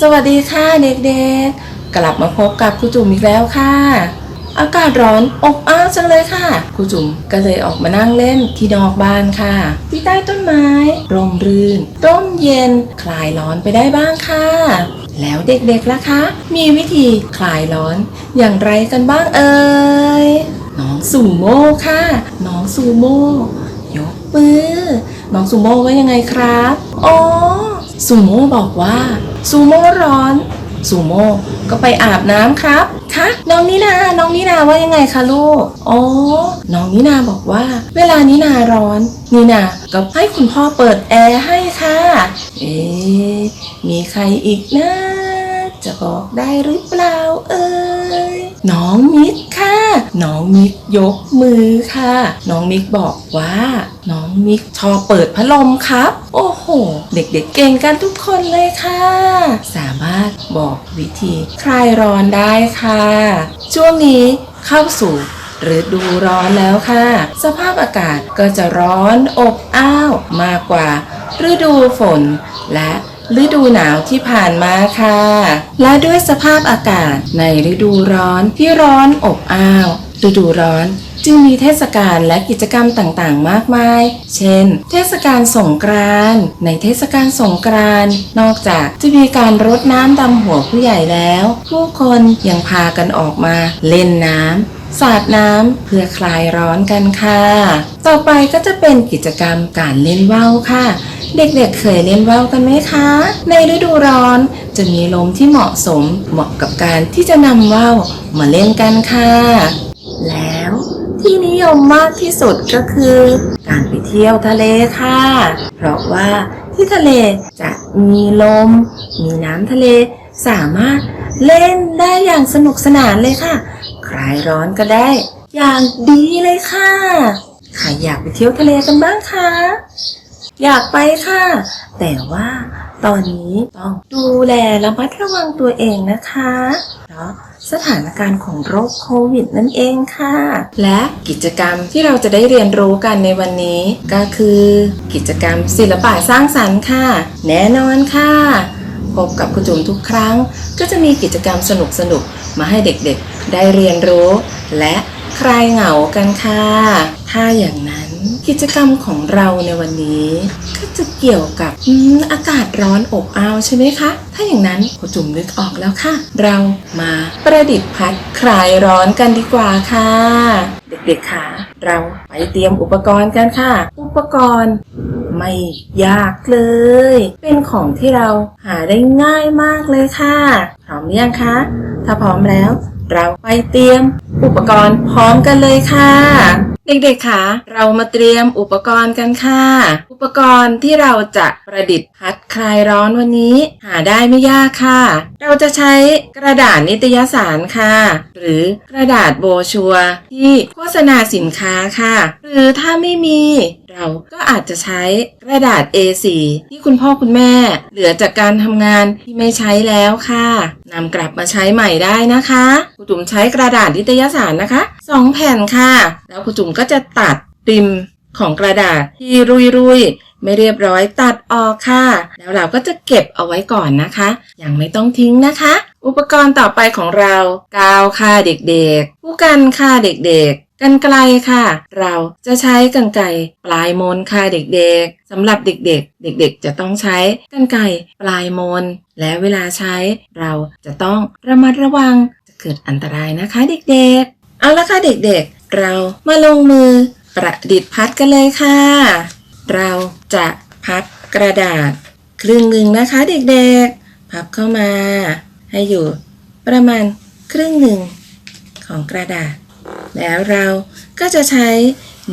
สวัสดีค่ะเด็กๆ กลับมาพบกับครูจุ๋มอีกแล้วค่ะ อากาศร้อนอบอ้าวจังเลยค่ะครูจุ๋มก็เลยออกมานั่งเล่นที่นอกบ้านค่ะ ที่ใต้ต้นไม้ร่มรื่นร่มเย็น คลายร้อนไปได้บ้างค่ะ แล้วเด็กๆล่ะคะ มีวิธีคลายร้อนอย่างไรกันบ้างเอ่ย น้องซูโม่ค่ะ น้องซูโม่ยกมือน้องซูโม่ว่ายังไงครับ อ๋อซูโม่บอกว่า ซูโม่ร้อนซูโม่ก็ไปอาบน้ำครับคะน้องนินา น้องนินาว่ายังไงคะลูก อ๋อ น้องนินาบอกว่า เวลานินาร้อน นินาก็ให้คุณพ่อเปิดแอร์ให้ค่ะ เอ๊มีใครอีกนะ จะบอกได้หรือเปล่าเอ่ย น้องมิกค่ะ น้องมิกยกมือค่ะ น้องมิกบอกว่า น้องมิกชอบเปิดพัดลมครับ โอ้โห เด็กๆเก่งกันทุกคนเลยค่ะ สามารถบอกวิธีคลายร้อนได้ค่ะ ช่วงนี้เข้าสู่ฤดูร้อนแล้วค่ะ สภาพอากาศก็จะร้อนอบอ้าวมากกว่าฤดูฝนและ ฤดูหนาวที่ผ่านมาค่ะ และด้วยสภาพอากาศในฤดูร้อนที่ร้อนอบอ้าว ฤดูร้อนจึงมีเทศกาลและกิจกรรมต่างๆ มากมาย เช่น เทศกาลสงกรานต์ ในเทศกาลสงกรานต์ นอกจากจะมีการรดน้ำดำหัวผู้ใหญ่แล้ว ผู้คนยังพากันออกมาเล่นน้ำสาดน้ำเพื่อคลายร้อนกันค่ะ ต่อไปก็จะเป็นกิจกรรมการเล่นว่าวค่ะ เด็กๆเเคยเล่นว่าวกันไหมคะ ในฤดูร้อนจะมีลมที่เหมาะสมเหมาะกับการที่จะนำว่าวมาเล่นกันค่ะ แล้วที่นิยมมากที่สุดก็คือ การไปเที่ยวทะเลค่ะ เพราะว่าที่ทะเลจะมีลม มีน้ำทะเลสามารถเล่นได้อย่างสนุกสนานเลยค่ะ คลายร้อนก็ได้ อย่างดีเลยค่ะ ใครอยากไปเที่ยวทะเลกันบ้างคะ อยากไปค่ะ แต่ว่าตอนนี้ต้องดูแลระมัดระวังตัวเองนะคะ เพราะสถานการณ์ของโรคโควิดนั่นเองค่ะ และกิจกรรมที่เราจะได้เรียนรู้กันในวันนี้ ก็คือ กิจกรรมศิลปะสร้างสรรค์ค่ะ แน่นอนค่ะ พบกับคุณจุ๋มทุกครั้ง ก็จะมีกิจกรรมสนุกๆมาให้เด็กๆ ได้เรียนรู้ และคลายเหงากันค่ะ ถ้าอย่างนั้น กิจกรรมของเราในวันนี้ ก็จะเกี่ยวกับออากาศร้อนอบอ้าวใช่ไหมคะ ถ้าอย่างนั้นคุณจุ๋มนึกออกแล้วค่ะ เรามาประดิษฐ์พัดคลายร้อนกันดีกว่าค่ะ เด็กๆค่ะ เราไปเตรียมอุปกรณ์กันค่ะ อุปกรณ์ไม่ยากเลย เป็นของที่เราหาได้ง่ายมากเลยค่ะ พร้อมหรือยังคะ ถ้าพร้อมแล้ว เราไปเตรียมอุปกรณ์พร้อมกันเลยค่ะ เด็กๆคะเรามาเตรียมอุปกรณ์กันค่ะ อุปกรณ์ที่เราจะประดิษฐ์พัดคลายร้อนวันนี้ หาได้ไม่ยากค่ะ เราจะใช้กระดาษนิตยสารค่ะ หรือกระดาษโบชัวที่โฆษณาสินค้าค่ะ หรือถ้าไม่มี เรา ก็อาจจะใช้กระดาษ A4 ที่คุณพ่อคุณแม่ เหลือจากการทำงานที่ไม่ใช้แล้วค่ะนำกลับมาใช้ใหม่ได้นะคะครูจุ๋มใช้กระดาษนิตยสารนะคะสองแผ่นค่ะ แล้วครูจุ๋มก็จะตัดริมของกระดาษที่รุยๆไม่เรียบร้อยตัดออกค่ะ แล้วเราก็จะเก็บเอาไว้ก่อนนะคะ ยังไม่ต้องทิ้งนะคะ อุปกรณ์ต่อไปของเรา กาวค่ะเด็กๆ ผู้กันค่ะเด็กๆ กันไกลค่ะ เราจะใช้กันไกรปลายมนค่ะเด็กๆสำหรับเด็กๆ เด็กๆ จะต้องใช้กันไกรปลายมน และเวลาใช้ เราจะต้องระมัดระวังจะเกิดอันตรายนะคะเด็กๆ เอาละค่ะเด็กๆ เรามาลงมือประดิษฐ์พัดกันเลยค่ะ เราจะพับกระดาษ ครึ่งหนึ่งนะคะเด็กๆ พับเข้ามา ให้อยู่ประมาณครึ่งหนึ่งของกระดาษ แล้วเราก็จะใช้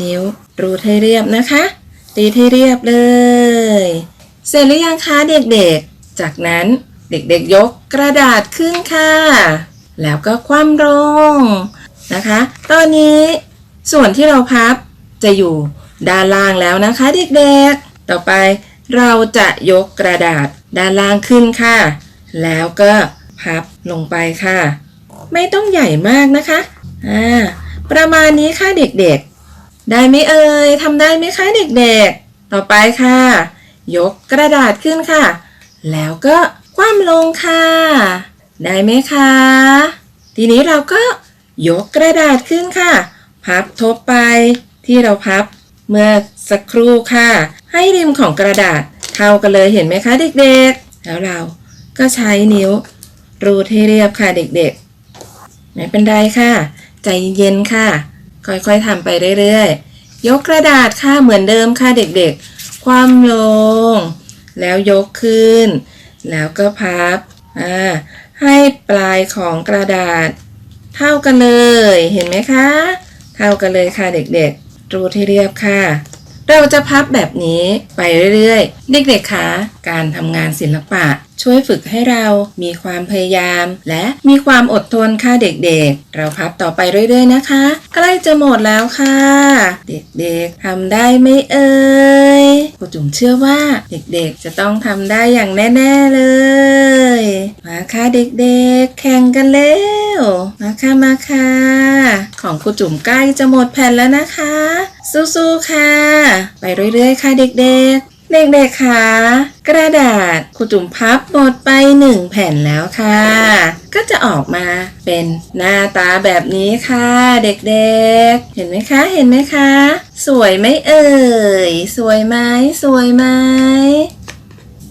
นิ้วรูดให้เรียบนะคะตีให้เรียบเลย เสร็จหรือยังคะเด็กๆ จากนั้นเด็กๆยกกระดาษขึ้นค่ะ แล้วก็คว่ำลงนะคะ ตอนนี้ส่วนที่เราพับจะอยู่ด้านล่างแล้วนะคะเด็กๆ ต่อไปเราจะยกกระดาษด้านล่างขึ้นค่ะ แล้วก็ พับลงไปค่ะ ไม่ต้องใหญ่มากนะคะอ่าประมาณนี้ค่ะเด็กๆ ได้ไหมเอ่ยทำได้ไหมคะเด็กๆ ต่อไปค่ะ ยกกระดาษขึ้นค่ะ แล้วก็คว่ำลงค่ะ ได้ไหมคะ ทีนี้เราก็ยกกระดาษขึ้นค่ะ พับทบไปที่เราพับเมื่อสักครู่ค่ะ ให้ริมของกระดาษเท่ากันเลยเห็นไหมคะเด็กๆ แล้วเราก็ใช้นิ้ว รูดให้เรียบค่ะเด็กๆ ไม่เป็นไรค่ะ ใจเย็นค่ะ ค่อยๆทำไปเรื่อยๆ ยกกระดาษค่ะเหมือนเดิมค่ะเด็กๆ คว่ำลง แล้วยกขึ้น แล้วก็พับ อ่า ให้ปลายของกระดาษ เท่ากันเลย เห็นไหมคะ เท่ากันเลยค่ะเด็กๆ รูดให้เรียบค่ะเราจะพับแบบนี้ไปเรื่อยๆ เด็กๆคะการทำงานศิลปะ ช่วยฝึกให้เรามีความพยายาม และมีความอดทนค่ะเด็กๆ เราพับต่อไปเรื่อย ๆ นะคะ ใกล้จะหมดแล้วค่ะ เด็กๆทำได้ไหมเอ่ยครูจุ๋มเชื่อว่าเด็กๆจะต้องทำได้อย่างแน่ ๆ เลย มาค่ะเด็กๆ แข่งกันแล้วมาค่ะมาค่ะ ของครูจุ๋มใกล้จะหมดแผ่นแล้วนะคะ สู้ๆค่ะ ไปเรื่อยๆ ค่ะเด็กๆ เด็กๆคะกระดาษครูจุ๋มพับหมดไปหนึ่งแผ่นแล้วค่ะ ก็จะออกมาเป็นหน้าตาแบบนี้ค่ะ เด็กๆ เห็นไหมคะเห็นไหมคะ สวยไหมเอ่ย สวยไหมสวยไหม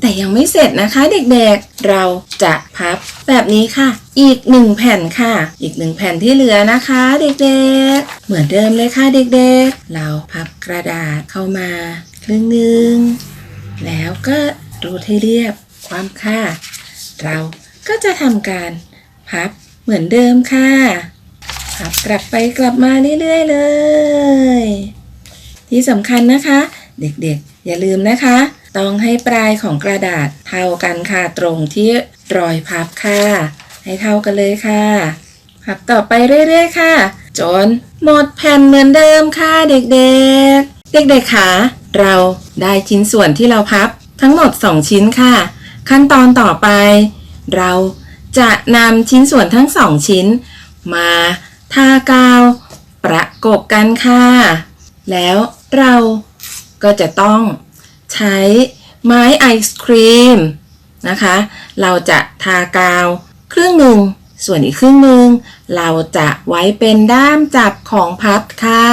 แต่ยังไม่เสร็จนะคะเด็กๆ เราจะพับแบบนี้ค่ะ อีกหนึ่งแผ่นค่ะ อีกหนึ่งแผ่นที่เหลือนะคะ เด็กๆ เหมือนเดิมเลยค่ะเด็กๆ เราพับกระดาษเข้ามาครึ่งหนึ่ง แล้วก็รูดให้เรียบความค่ะ เราก็จะทำการพับเหมือนเดิมค่ะ พับกลับไปกลับมาเรื่อยๆเลย ที่สำคัญนะคะ เด็กๆ อย่าลืมนะคะ ต้องให้ปลายของกระดาษเท่ากันค่ะตรงที่รอยพับค่ะ ให้เท่ากันเลยค่ะ พับต่อไปเรื่อยๆค่ะ จนหมดแผ่นเหมือนเดิมค่ะเด็กๆ เด็กๆค่ะ เราได้ชิ้นส่วนที่เราพับทั้งหมด 2 ชิ้นค่ะ ขั้นตอนต่อไป เราจะนำชิ้นส่วนทั้งสองชิ้น มาทากาวประกบกันค่ะ แล้วเราก็จะต้องใช้ไม้ไอศครีมนะคะ เราจะทากาวครึ่งหนึ่ง ส่วนอีกครึ่งหนึ่ง เราจะไว้เป็นด้ามจับของพับค่ะ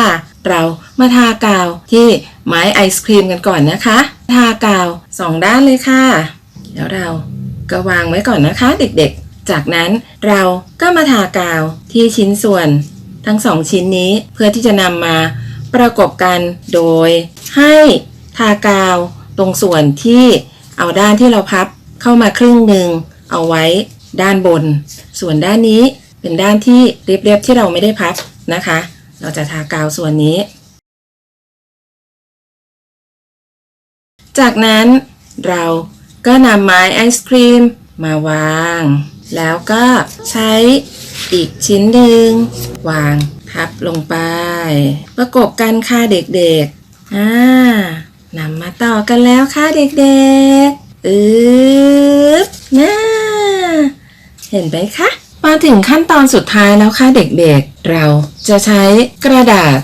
เรา มาทากาวที่ไม้ไอศครีมกันก่อนนะคะ ทากาวสองด้านเลยค่ะ แล้วเราก็วางไว้ก่อนนะคะเด็กๆ จากนั้นเราก็มาทากาวที่ชิ้นส่วนทั้งสองชิ้นนี้เพื่อที่จะนำมาประกบกันโดยให้ทากาวตรงส่วนที่เอาด้านที่เราพับเข้ามาครึ่งหนึ่งเอาไว้ด้านบน ส่วนด้านนี้เป็นด้านที่เรียบๆที่เราไม่ได้พับนะคะ เราจะทากาวส่วนนี้ จากนั้นเราก็นำไม้ไอศครีมมาวาง แล้วก็ใช้อีกชิ้นหนึ่งวางทับลงไป ประกบกันค่ะเด็กๆอ่านำมาต่อกันแล้วค่ะเด็กๆอึ๊บน่าเห็นไหมคะมาถึงขั้นตอนสุดท้ายแล้วค่ะเด็กๆ เราจะใช้กระดาษ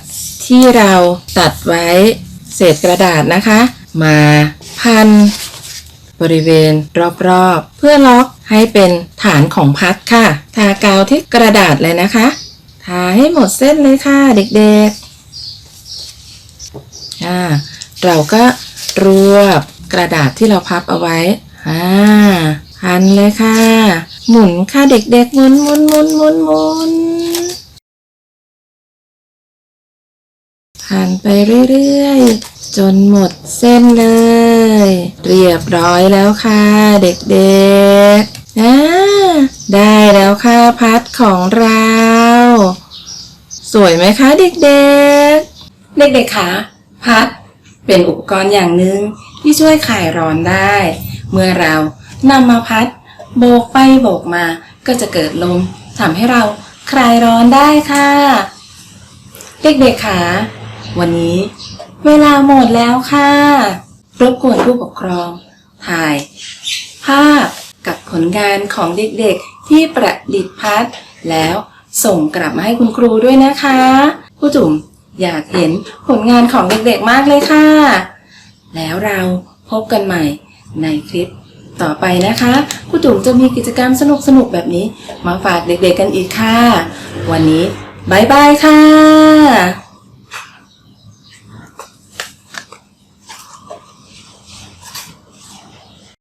ที่เราตัดไว้เศษกระดาษนะคะ มาพัน บริเวณรอบๆ เพื่อล็อกให้เป็นฐานของพัดค่ะ ทากาวที่กระดาษเลยนะคะ ทาให้หมดเส้นเลยค่ะเด็กๆอ่าเราก็รวบกระดาษที่เราพับเอาไว้อ่าพันเลยค่ะ หมุนค่ะเด็กๆหมุนหมุนหมุนหมุนหมุนพันไปเรื่อยๆ จนหมดเส้นเลย เรียบร้อยแล้วค่ะเด็กๆอ่าได้แล้วค่ะพัดของเรา สวยไหมคะเด็กๆ เด็กๆคะพัดเป็นอุปกรณ์อย่างหนึ่งที่ช่วยคลายร้อนได้ เมื่อเรานำมาพัด โบกไปโบกมาก็จะเกิดลมทำให้เราคลายร้อนได้ค่ะ เด็กๆคะวันนี้ เวลาหมดแล้วค่ะรบกวนผู้ปกครอง ถ่าย ภาพกับผลงานของเด็กๆ ที่ประดิษฐ์พัดแล้วส่งกลับมาให้คุณครูด้วยนะคะผู้จุ๋มอยากเห็นผลงานของเด็กๆมากเลยค่ะ แล้วเราพบกันใหม่ในคลิปต่อไปนะคะครูจุ๋มจะมีกิจกรรมสนุกๆแบบนี้ มาฝากเด็กๆกันอีกค่ะ วันนี้บายบายค่ะ